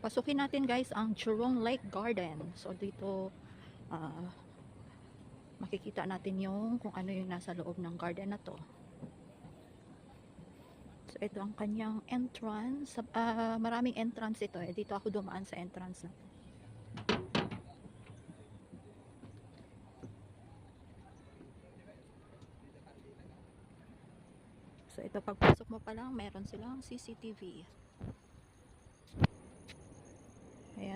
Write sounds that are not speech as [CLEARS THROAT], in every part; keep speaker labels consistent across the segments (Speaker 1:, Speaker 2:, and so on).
Speaker 1: Pasukin natin guys ang Churong Lake Garden. So dito ah, makikita natin yung kung ano yung nasa loob ng garden na to. So ito ang kanyang entrance. Ah, maraming entrance ito eh. Dito ako dumaan sa entrance na to. So ito pagpasok mo pa lang, meron silang CCTV.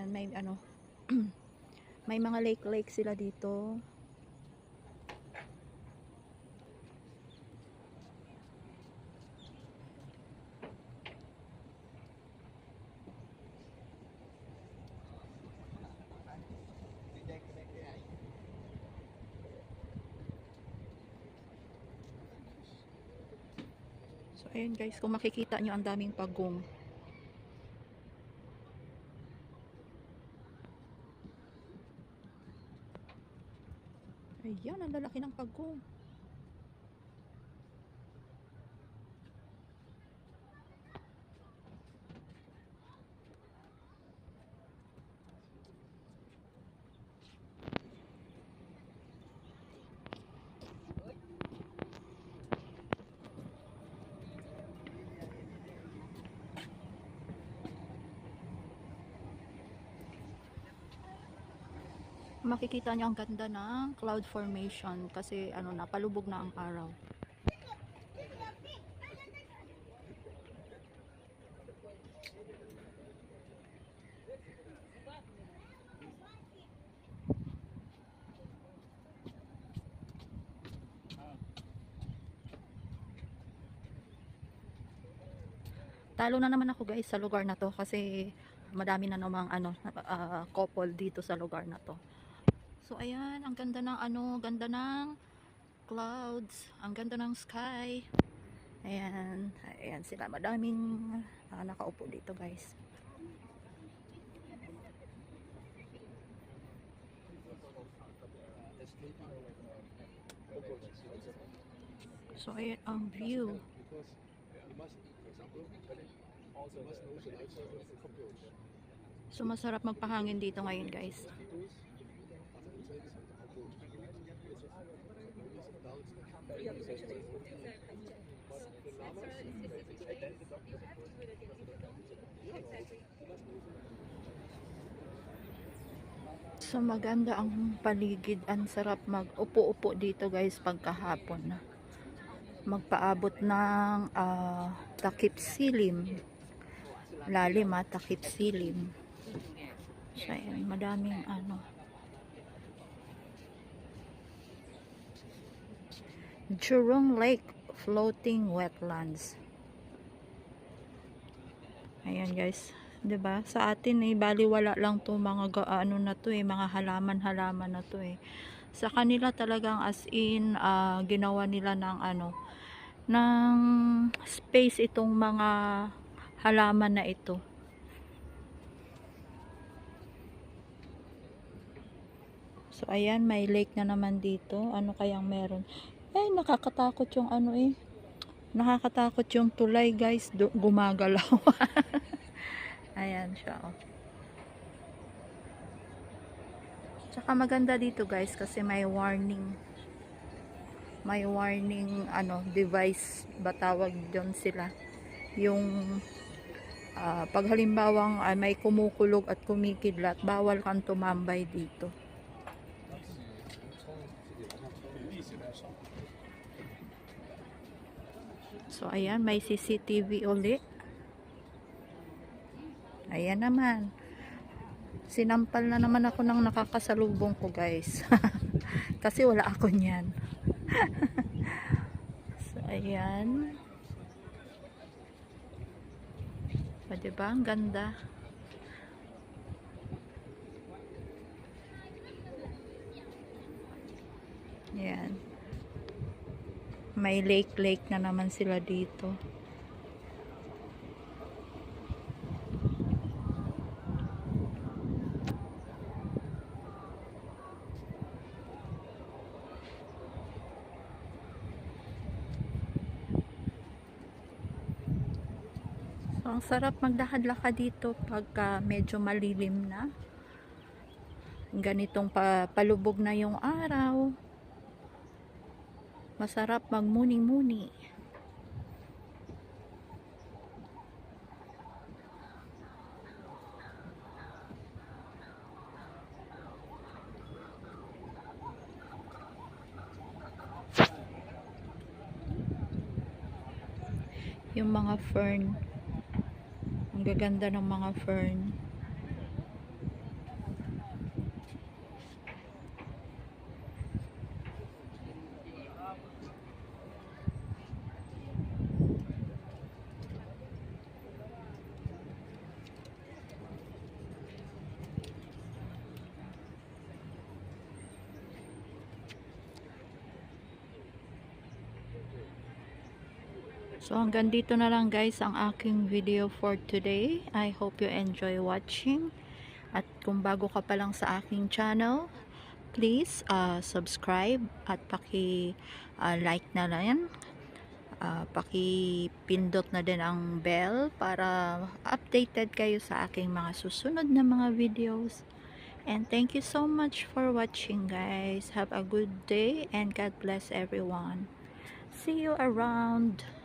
Speaker 1: Ayan, may ano, [CLEARS THROAT] may mga lake-lake sila dito. So ayun guys, kung makikita nyo ang daming pagong. Ayan, ang lalaki ng pagong. Makikita nyo ang ganda ng cloud formation kasi ano na, palubog na ang araw. Talo na naman ako guys sa lugar na to kasi madami na namang ano ah, couple dito sa lugar na to. So ayan, ang ganda ng ano, ganda ng clouds, ang ganda ng sky. Ayan, ayan sila madaming ah, nakaupo dito guys. So ayan ang view. So masarap magpahangin dito ngayon guys. So maganda ang paligid, ang sarap mag-upo-upo dito guys pagkahapon na. Magpaabot ng ah, takip silim. Lalim ha, takip silim. So ayan, madaming ano. Jurong Lake Floating Wetlands. Ayan guys, 'di ba? Sa atin eh baliwala lang 'to mga ga- ano na 'to eh, mga halaman-halaman na 'to eh. Sa kanila talagang as in ah, ginawa nila ng ano ng space itong mga halaman na ito. So ayan, may lake na naman dito. Ano kayang meron? Eh, nakakatakot yung ano eh. Nakakatakot yung tulay guys. Du- gumagalaw. [LAUGHS] Ayan siya. Oh. Tsaka maganda dito guys kasi may warning. May warning ano device ba tawag sila. Yung ah, pag halimbawang ah, may kumukulog at kumikidlat, bawal kang tumambay dito. So, ayan, may CCTV uli. Ayan naman. Sinampal na naman ako ng nakakasalubong ko, guys. [LAUGHS] Kasi wala ako niyan. [LAUGHS] so, ayan. O, diba? Ang ganda. Ayan. May lake-lake na naman sila dito. So, ang sarap magdakad-lakad dito pagka medyo malilim na. Ganitong pa, palubog na yung araw. Masarap magmuni-muni. Yung mga fern. Ang gaganda ng mga fern. So hanggang dito na lang guys ang aking video for today. I hope you enjoy watching. At kung bago ka pa lang sa aking channel, please uh, subscribe at paki uh, like na lang. Uh, paki-pindot na din ang bell para updated kayo sa aking mga susunod na mga videos. And thank you so much for watching guys. Have a good day and God bless everyone. See you around.